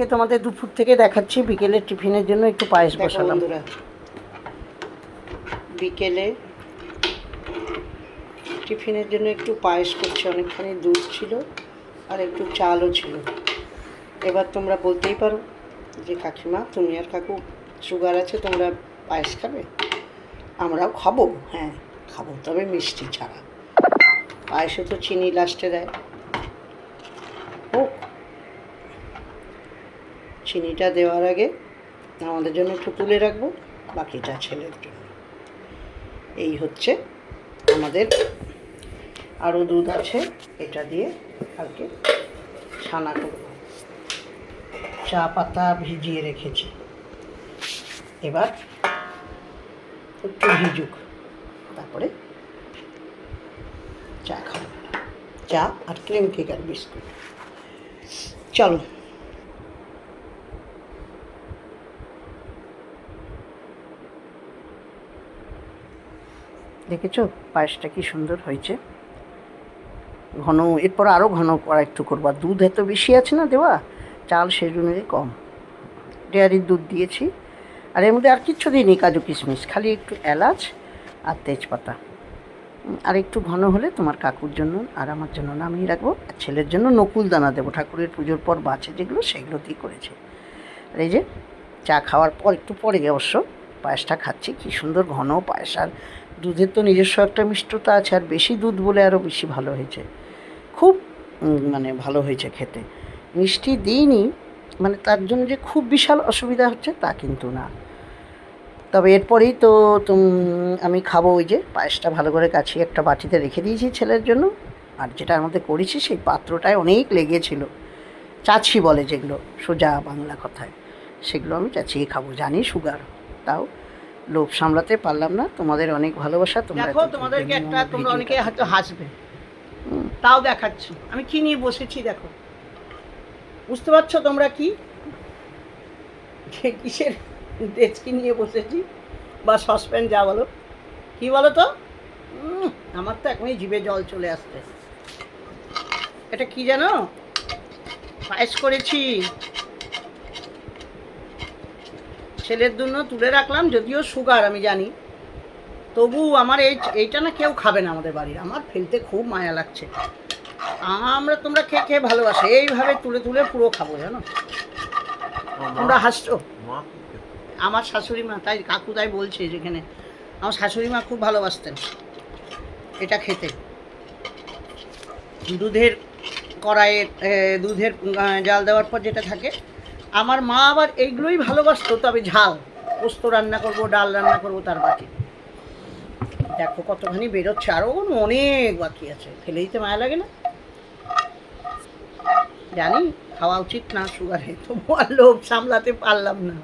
আজকে তোমাদের দুপুর থেকে দেখাচ্ছি বিকেলের টিফিনের জন্য একটু পায়েস বসালাম। বিকেলে টিফিনের জন্য একটু পায়েস করছি অনেকখানি দুধ ছিল আর একটু চালও ছিল। এবার তোমরা বলতেই পারো যে কাকিমা তুমি আর কাকু সুগার আছে তোমরা পায়েস খাবে? আমরাও খাব। হ্যাঁ খাব তবে মিষ্টি ছাড়া। পায়েসে তো চিনি লাস্টে দেয়। চিনিটা দেওয়ার আগে আমাদের জন্য একটু তুলে রাখব, বাকিটা ছেলের জন্য। এই হচ্ছে আমাদের আরও দুধ আছে, এটা দিয়ে কালকে ছানা করব। চা পাতা ভিজিয়ে রেখেছি। এবার একটু ভিজুক, তারপরে চা খাব। চা আর ক্রিম কেক আর বিস্কুট। চলো। দেখেছ? পায়েসটা কি সুন্দর হয়েছে। ঘন, এরপর আরও ঘন করা একটু করব। আর দুধ এত বেশি আছে না দেওয়া? চাল সেই অনুযায়ী কম। ডেয়ারির দুধ দিয়েছি। আর এর মধ্যে আর কিচ্ছু দিইনি, কাজু কিশমিশ। খালি একটু এলাচ আর তেজপাতা। আর একটু ঘন হলে তোমার কাকুর জন্য আর আমার জন্য নামিয়ে রাখব। আর ছেলের জন্য নকুল দানা দেবো। ঠাকুরের পুজোর পর বাঁচে যেগুলো, সেগুলো দিয়ে করেছে। আর এই যে চা খাওয়ার পর, একটু পরে অবশ্য পায়েসটা খাচ্ছি। কি সুন্দর ঘন পায়েস। আর দুধের তো নিজস্ব একটা মিষ্টতা আছে, আর বেশি দুধ বলে আরও বেশি ভালো হয়েছে। খুব মানে ভালো হয়েছে খেতে। মিষ্টি দিইনি মানে তার জন্য যে খুব বিশাল অসুবিধা হচ্ছে তা কিন্তু না। তবে এরপরেই তো আমি খাব ওই যে পায়েসটা ভালো করে কাছিয়ে একটা বাটিতে রেখে দিয়েছি ছেলের জন্য। আর যেটার মধ্যে করেছি সেই পাত্রটায় অনেক লেগেছিল। চাছি বলে যেগুলো সোজা বাংলা কথায়। সেগুলো আমি চাচিয়ে খাব। জানি সুগার, তাও লোভ সামলাতে পারলাম না। তোমাদের অনেক ভালোবাসা তোমরা দেখো তোমাদেরকে একটা তোমরা অনেকে হয়তো হাসবে। তাও দেখাচ্ছি। আমি কি নিয়ে বসেছি দেখো। বুঝতে পারছ তোমরা কি? কিসের ডেচকি নিয়ে বসেছি? বা সসপ্যান যা বলো। কি বলো তো আমার তো এখনই জিভে জল চলে আসছে। এটা কি জানো? পায়েস করেছি। ছেলের জন্য তুলে রাখলাম যদিও সুগার আমি জানি। তবু আমার এই এইটা না কেউ খাবে না আমাদের বাড়ির। আমার ফেলতে খুব মায়া লাগছে। আমরা তোমরা খেয়ে খেয়ে ভালোবাসো। এইভাবে তুলে তুলে পুরো খাব জানো? তোমরা হাসছো? আমার শাশুড়ি মা তাই কাকু তাই বলছে যেখানে আমার শাশুড়ি মা খুব ভালোবাসতেন এটা খেতে। দুধের কড়াইয়ে এ, দুধের জাল দেওয়ার পর যেটা থাকে আমার মা আবার এইগুলোই ভালোবাসতো, তবে ঝাল। পোস্ত রান্না করব, ডাল রান্না করব, তার বাকি। দেখো কতখানি বেরোচ্ছে আরও অনেক বাকি আছে। ফেলে দিতে মায়া লাগে না। জানি, খাওয়া উচিত না সুগারে তবু আর লোভ সামলাতে পারলাম না।